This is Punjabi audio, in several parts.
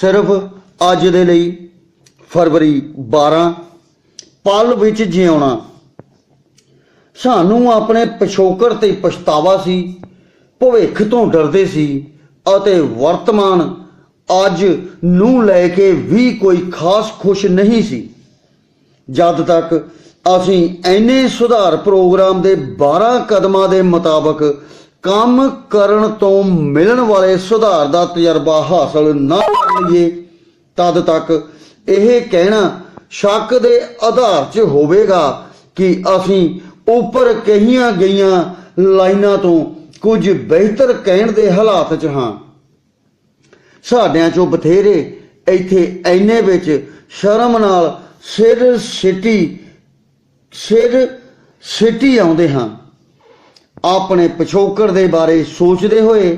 ਸਿਰਫ ਅੱਜ ਦੇ ਲਈ ਫਰਵਰੀ 12 ਪਲ ਵਿੱਚ ਜਿਉਣਾ। ਸਾਨੂੰ ਆਪਣੇ ਪਿਛੋਕੜ ਤੇ ਪਛਤਾਵਾ ਸੀ, ਭਵਿੱਖ ਤੋਂ ਡਰਦੇ ਸੀ ਅਤੇ ਵਰਤਮਾਨ ਅੱਜ ਨੂੰ ਲੈ ਕੇ ਵੀ ਕੋਈ ਖਾਸ ਖੁਸ਼ ਨਹੀਂ ਸੀ। ਜਦ ਤੱਕ ਅਸੀਂ ਐਨੇ ਸੁਧਾਰ ਪ੍ਰੋਗਰਾਮ ਦੇ 12 ਕਦਮਾਂ ਦੇ ਮੁਤਾਬਕ ਕੰਮ ਕਰਨ ਤੋਂ ਮਿਲਣ ਵਾਲੇ ਸੁਧਾਰ ਦਾ ਤਜਰਬਾ ਹਾਸਲ ਨਾ ਕਰ ਲਈਏ, ਤਦ ਤੱਕ ਇਹ ਕਹਿਣਾ ਸ਼ੱਕ ਦੇ ਆਧਾਰ 'ਚ ਹੋਵੇਗਾ ਕਿ ਅਸੀਂ ਉੱਪਰ ਕਹੀਆਂ ਗਈਆਂ ਲਾਈਨਾਂ ਤੋਂ ਕੁਝ ਬਿਹਤਰ ਕਹਿਣ ਦੇ ਹਾਲਾਤ 'ਚ ਹਾਂ। ਸਾਡਿਆਂ ਚੋਂ ਬਥੇਰੇ ਇੱਥੇ ਐਨੇ ਵਿੱਚ ਸ਼ਰਮ ਨਾਲ ਸਿਰ ਸਿਟੀ ਸਿਰ ਸਿਟੀ ਆਉਂਦੇ ਹਾਂ। ਆਪਣੇ ਪਿਛੋਕੜ ਦੇ ਬਾਰੇ ਸੋਚਦੇ ਹੋਏ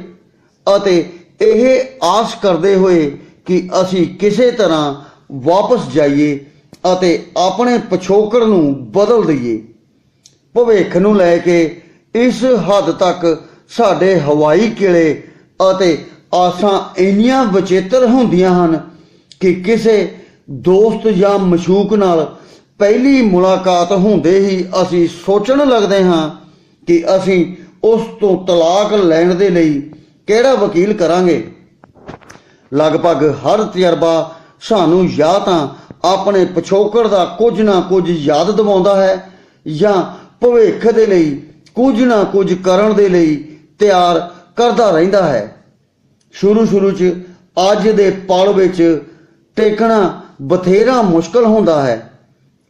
ਅਤੇ ਇਹ ਆਸ ਕਰਦੇ ਹੋਏ ਕਿ ਅਸੀਂ ਕਿਸੇ ਤਰ੍ਹਾਂ ਵਾਪਸ ਜਾਈਏ ਅਤੇ ਆਪਣੇ ਪਿਛੋਕੜ ਨੂੰ ਬਦਲ ਦਈਏ। ਭਵਿੱਖ ਨੂੰ ਲੈ ਕੇ ਇਸ ਹੱਦ ਤੱਕ ਸਾਡੇ ਹਵਾਈ ਕਿਲੇ ਅਤੇ ਆਸਾਂ ਇੰਨੀਆਂ ਵਿਚੇਤਰ ਹੁੰਦੀਆਂ ਹਨ ਕਿ ਕਿਸੇ ਦੋਸਤ ਜਾਂ ਮਸ਼ੂਕ ਨਾਲ ਪਹਿਲੀ ਮੁਲਾਕਾਤ ਹੁੰਦੇ ਹੀ ਅਸੀਂ ਸੋਚਣ ਲੱਗਦੇ ਹਾਂ ਕਿ ਅਸੀਂ ਉਸ ਤੋਂ ਤਲਾਕ ਲੈਣ ਦੇ ਲਈ ਕਿਹੜਾ ਵਕੀਲ ਕਰਾਂਗੇ? ਲਗਭਗ ਹਰ ਤਜਰਬਾ ਸਾਨੂੰ ਜਾਂ ਤਾਂ ਆਪਣੇ ਪਿਛੋਕੜ ਦਾ ਕੁਝ ਨਾ ਕੁਝ ਯਾਦ ਦਿਵਾਉਂਦਾ ਹੈ ਜਾਂ ਭਵਿੱਖ ਦੇ ਲਈ ਕੁਝ ਨਾ ਕੁਝ ਕਰਨ ਦੇ ਲਈ ਤਿਆਰ ਕਰਦਾ ਰਹਿੰਦਾ ਹੈ। ਸ਼ੁਰੂ ਸ਼ੁਰੂ 'ਚ ਅੱਜ ਦੇ ਪਲ ਵਿੱਚ ਟੇਕਣਾ ਬਥੇਰਾ ਮੁਸ਼ਕਲ ਹੁੰਦਾ ਹੈ।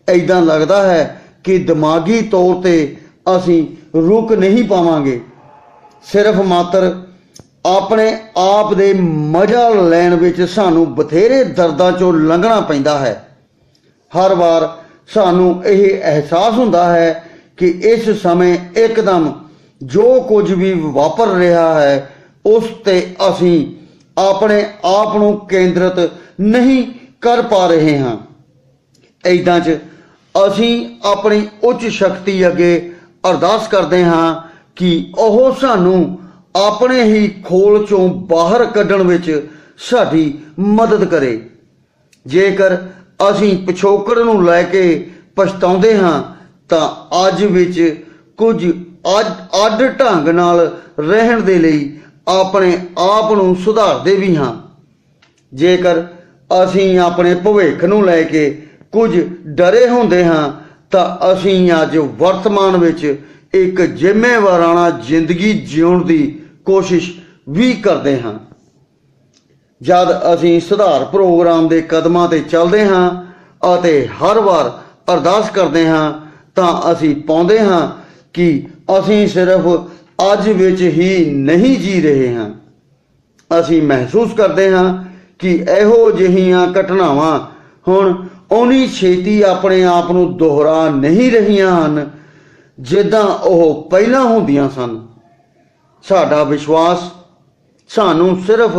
ਐਦਾਂ ਲੱਗਦਾ ਹੈ ਕਿ ਦਿਮਾਗੀ ਤੌਰ ਤੇ ਅਸੀਂ ਰੁਕ ਨਹੀਂ ਪਾਵਾਂਗੇ। ਸਿਰਫ ਮਾਤਰ ਆਪਣੇ ਆਪ ਦੇ ਮਜ਼ਾ ਲੈਣ ਵਿੱਚ ਸਾਨੂੰ ਬਥੇਰੇ ਦਰਦਾਂ ਚੋਂ ਲੰਘਣਾ ਪੈਂਦਾ ਹੈ। ਹਰ ਵਾਰ ਸਾਨੂੰ ਇਹ ਅਹਿਸਾਸ ਹੁੰਦਾ ਹੈ ਕਿ ਇਸ ਸਮੇਂ ਇੱਕਦਮ ਜੋ ਕੁਝ ਵੀ ਵਾਪਰ ਰਿਹਾ ਹੈ, ਉਸ ਤੇ ਅਸੀਂ ਆਪਣੇ ਆਪ ਨੂੰ ਕੇਂਦਰਿਤ ਨਹੀਂ ਕਰ ਪਾ ਰਹੇ ਹਾਂ। ਐਦਾਂ 'ਚ ਅਸੀਂ ਆਪਣੀ ਉੱਚ ਸ਼ਕਤੀ ਅੱਗੇ ਅਰਦਾਸ ਕਰਦੇ ਹਾਂ ਕਿ ਉਹ ਸਾਨੂੰ ਆਪਣੇ ਹੀ ਖੋਲ ਚੋਂ ਬਾਹਰ ਕੱਢਣ ਵਿੱਚ ਸਾਡੀ ਮਦਦ ਕਰੇ। ਜੇਕਰ ਅਸੀਂ ਪਿਛੋਕੜ ਨੂੰ ਲੈ ਕੇ ਪਛਤਾਉਂਦੇ ਹਾਂ, ਤਾਂ ਅੱਜ ਵਿੱਚ ਕੁਝ ਅੱਡ ਅੱਡ ਢੰਗ ਨਾਲ ਰਹਿਣ ਦੇ ਲਈ ਆਪਣੇ ਆਪ ਨੂੰ ਸੁਧਾਰਦੇ ਵੀ ਹਾਂ। ਜੇਕਰ ਅਸੀਂ ਆਪਣੇ ਭਵਿੱਖ ਨੂੰ ਲੈ ਕੇ ਕੁਝ ਡਰੇ ਹੁੰਦੇ ਹਾਂ ਤਾਂ ਅਸੀਂ ਅੱਜ ਵਰਤਮਾਨ ਵਿੱਚ ਇੱਕ ਜ਼ਿੰਮੇਵਾਰਾਨਾ ਜ਼ਿੰਦਗੀ ਜਿਉਣ ਦੀ ਕੋਸ਼ਿਸ਼ ਵੀ ਕਰਦੇ ਹਾਂ। ਜਦ ਅਸੀਂ ਸੁਧਾਰ ਪ੍ਰੋਗਰਾਮ ਦੇ ਕਦਮਾਂ ਤੇ ਚੱਲਦੇ ਹਾਂ ਅਤੇ ਹਰ ਵਾਰ ਅਰਦਾਸ ਕਰਦੇ ਹਾਂ, ਤਾਂ ਅਸੀਂ ਪਾਉਂਦੇ ਹਾਂ ਕਿ ਅਸੀਂ ਸਿਰਫ ਅੱਜ ਵਿੱਚ ਹੀ ਨਹੀਂ ਜੀ ਰਹੇ ਹਾਂ। ਅਸੀਂ ਮਹਿਸੂਸ ਕਰਦੇ ਹਾਂ ਕਿ ਇਹੋ ਜਿਹੀਆਂ ਘਟਨਾਵਾਂ ਹੁਣ ਓਨੀ ਛੇਤੀ ਆਪਣੇ ਆਪ ਨੂੰ ਦੁਹਰਾ ਨਹੀਂ ਰਹੀਆਂ ਹਨ, ਜਿੱਦਾਂ ਉਹ ਪਹਿਲਾਂ ਹੁੰਦੀਆਂ ਸਨ। ਸਾਡਾ ਵਿਸ਼ਵਾਸ ਸਾਨੂੰ ਸਿਰਫ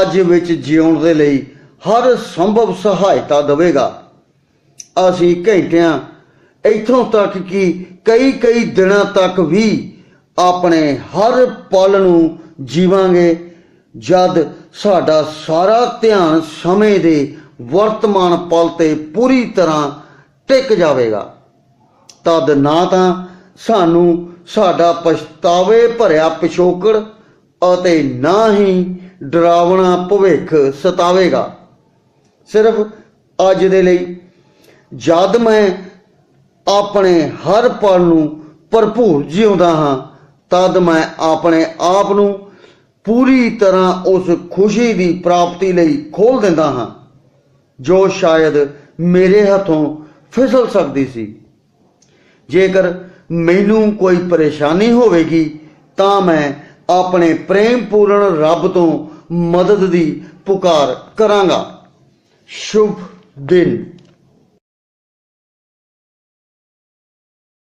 ਅੱਜ ਵਿੱਚ ਜਿਉਣ ਦੇ ਲਈ ਹਰ ਸੰਭਵ ਸਹਾਇਤਾ ਦੇਵੇਗਾ। ਅਸੀਂ ਘੰਟਿਆਂ ਇੱਥੋਂ ਤੱਕ ਕਿ ਕਈ ਕਈ ਦਿਨਾਂ ਤੱਕ ਵੀ ਆਪਣੇ ਹਰ ਪਲ ਨੂੰ ਜੀਵਾਂਗੇ, ਜਦ ਸਾਡਾ ਸਾਰਾ ਧਿਆਨ ਸਮੇਂ ਦੇ ਵਰਤਮਾਨ ਪਲ ਤੇ ਪੂਰੀ ਤਰ੍ਹਾਂ ਟਿਕ ਜਾਵੇਗਾ। ਤਦ ਨਾ ਤਾਂ ਸਾਨੂੰ ਸਾਡਾ ਪਛਤਾਵੇ ਭਰਿਆ ਪਿਛੋਕੜ ਅਤੇ ਨਾ ਹੀ ਡਰਾਵਣਾ ਭਵਿੱਖ ਸਤਾਵੇਗਾ। ਸਿਰਫ ਅੱਜ ਦੇ ਲਈ, ਜਦ ਮੈਂ ਆਪਣੇ ਹਰ ਪਲ ਨੂੰ ਭਰਪੂਰ ਜਿਉਂਦਾ ਹਾਂ, ਤਦ ਮੈਂ ਆਪਣੇ ਆਪ ਨੂੰ ਪੂਰੀ ਤਰ੍ਹਾਂ ਉਸ ਖੁਸ਼ੀ ਦੀ ਪ੍ਰਾਪਤੀ ਲਈ ਖੋਲ ਦਿੰਦਾ ਹਾਂ। ਜੋ ਸ਼ਾਇਦ ਮੇਰੇ ਹੱਥੋਂ ਫਿਸਲ ਸਕਦੀ ਸੀ। ਜੇਕਰ ਮੈਨੂੰ ਕੋਈ ਪਰੇਸ਼ਾਨੀ ਹੋਵੇਗੀ, ਤਾਂ ਮੈਂ ਆਪਣੇ ਪ੍ਰੇਮ ਪੂਰਨ ਰੱਬ ਤੋਂ ਮਦਦ ਦੀ ਪੁਕਾਰ ਕਰਾਂਗਾ। ਸ਼ੁਭ ਦਿਨ।